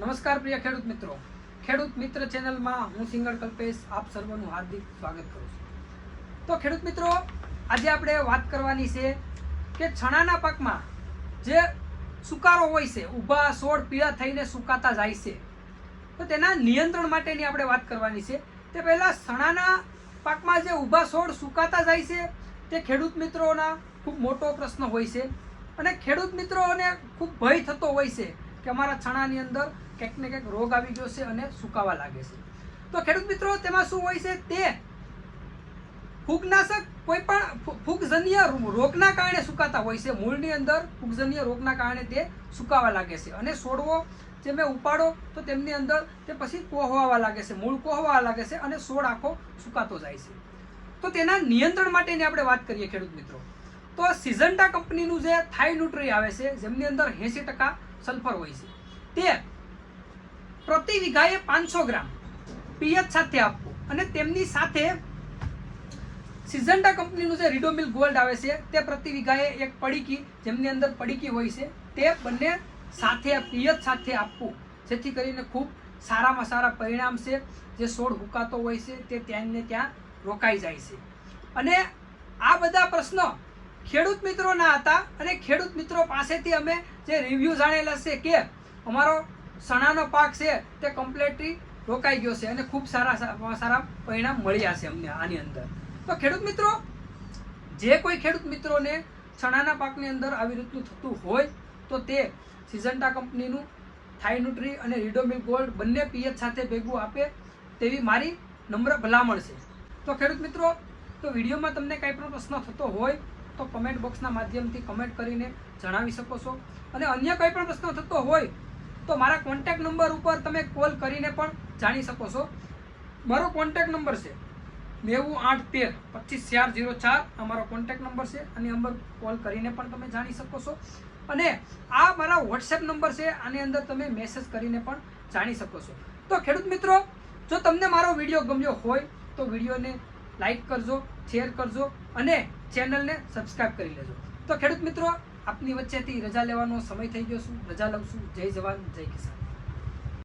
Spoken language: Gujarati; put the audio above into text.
નમસ્કાર પ્રિય ખેડૂત મિત્રો. ખેડૂત મિત્ર ચેનલમાં હું સિંગર કલ્પેશ, આપ સર્વનું હાર્દિક સ્વાગત કરું છું. તો ખેડૂત મિત્રો, આજે આપણે વાત કરવાની છે કે છણાના પાકમાં જે સુકારો હોય છે, ઊભા છોડ પીળા થઈને સુકાતા જાય છે, તો તેના નિયંત્રણ માટેની આપણે વાત કરવાની છે. તે પહેલાં છણાના પાકમાં જે ઊભા છોડ સુકાતા જાય છે, તે ખેડૂત મિત્રોના ખૂબ મોટો પ્રશ્ન હોય છે. અને ખેડૂત મિત્રોને ખૂબ ભય થતો હોય છે કે અમારા છણાની અંદર કંઈક ને કંઈક રોગ આવી ગયો છે અને સુકાવા લાગે છે. તો ખેડૂત મિત્રો, તેમાં શું હોય છે? તે ફૂગનાશક કોઈ પણ ફૂગજન્ય રોગના કારણે સુકાતા હોય છે. મૂળની અંદર ફૂગજન્ય રોગના કારણે તે સુકાવા લાગે છે. અને છોડવો જે મેં ઉપાડો, તો તેમની અંદર તે પછી કોહવાવા લાગે છે. મૂળ કોહવાવા લાગે છે અને છોડ આખો સુકાતો જાય છે. તો તેના નિયંત્રણ માટેની આપણે વાત કરીએ ખેડૂત મિત્રો. તો સિઝન્ટા કંપનીનું જે થાઈ ન્યુટ્રી આવે છે, જેમની અંદર એંસી ટકા સલ્ફર હોય છે. તે પ્રતિ વીઘાએ પાંચસો ગ્રામ પિયત સાથે આપવું. અને તેમની સાથે સિઝન્ટા કંપનીનું જે રીડોમિલ ગોલ્ડ આવે છે, તે પ્રતિ વીઘાએ એક પડીકી, જેમની અંદર પડીકી હોય છે, તે બંને સાથે પિયત સાથે આપવું. જેથી કરીને ખૂબ સારામાં સારા પરિણામ છે. જે છોડ હુકાતો હોય છે, તે ત્યાં ને ત્યાં રોકાઈ જાય છે. અને આ બધા પ્રશ્નો ખેડૂત મિત્રોના હતા. અને ખેડૂત મિત્રો પાસેથી અમે જે રિવ્યૂ જાણેલા છે કે અમારો ચણાનો પાક છે તે કમ્પ્લેટલી રોકાઈ ગયો છે અને ખૂબ સારા સારા પરિણામ મળ્યા છે અમને આની અંદર. તો ખેડૂત મિત્રો, જે કોઈ ખેડૂત મિત્રોને ચણાના પાકની અંદર આવી રીતનું થતું હોય, તો તે સિઝન્ટા કંપનીનું થાઇન્યુટ્રી અને રીડોમિલ ગોલ્ડ બંને પીએચ સાથે ભેગું આપે તેવી મારી નમ્ર ભલામણ છે. તો ખેડૂત મિત્રો, તો વિડીયોમાં તમને કંઈ પણ પ્રશ્ન થતો હોય, તો કમેન્ટ બોક્સના માધ્યમથી કમેન્ટ કરીને જણાવી શકો છો. અને અન્ય કંઈ પણ પ્રશ્ન થતો હોય તો મારા કોન્ટેક્ટ નંબર ઉપર તમે કોલ કરીને પણ જાણી શકો છો. મારો કોન્ટેક્ટ નંબર છે નેવું આઠ તેર પચીસ ચાર જીરો ચાર. અમારો કોન્ટેક્ટ નંબર છે. અને નંબર કોલ કરીને પણ તમે જાણી શકો છો. અને આ મારા વોટ્સએપ નંબર છે. આની અંદર તમે મેસેજ કરીને પણ જાણી શકો છો. તો ખેડૂત મિત્રો, જો તમને મારો વીડિયો ગમ્યો હોય, તો વિડીયોને લાઇક કરજો શેર કરજો અને ચેનલને સબસ્ક્રાઈબ કરી લેજો. તો ખેડૂત મિત્રો આપની વચ્ચેથી રજા લેવાનો સમય થઈ ગયો છું. રજા લઉં છું. જય જવાન, જય કિસાન.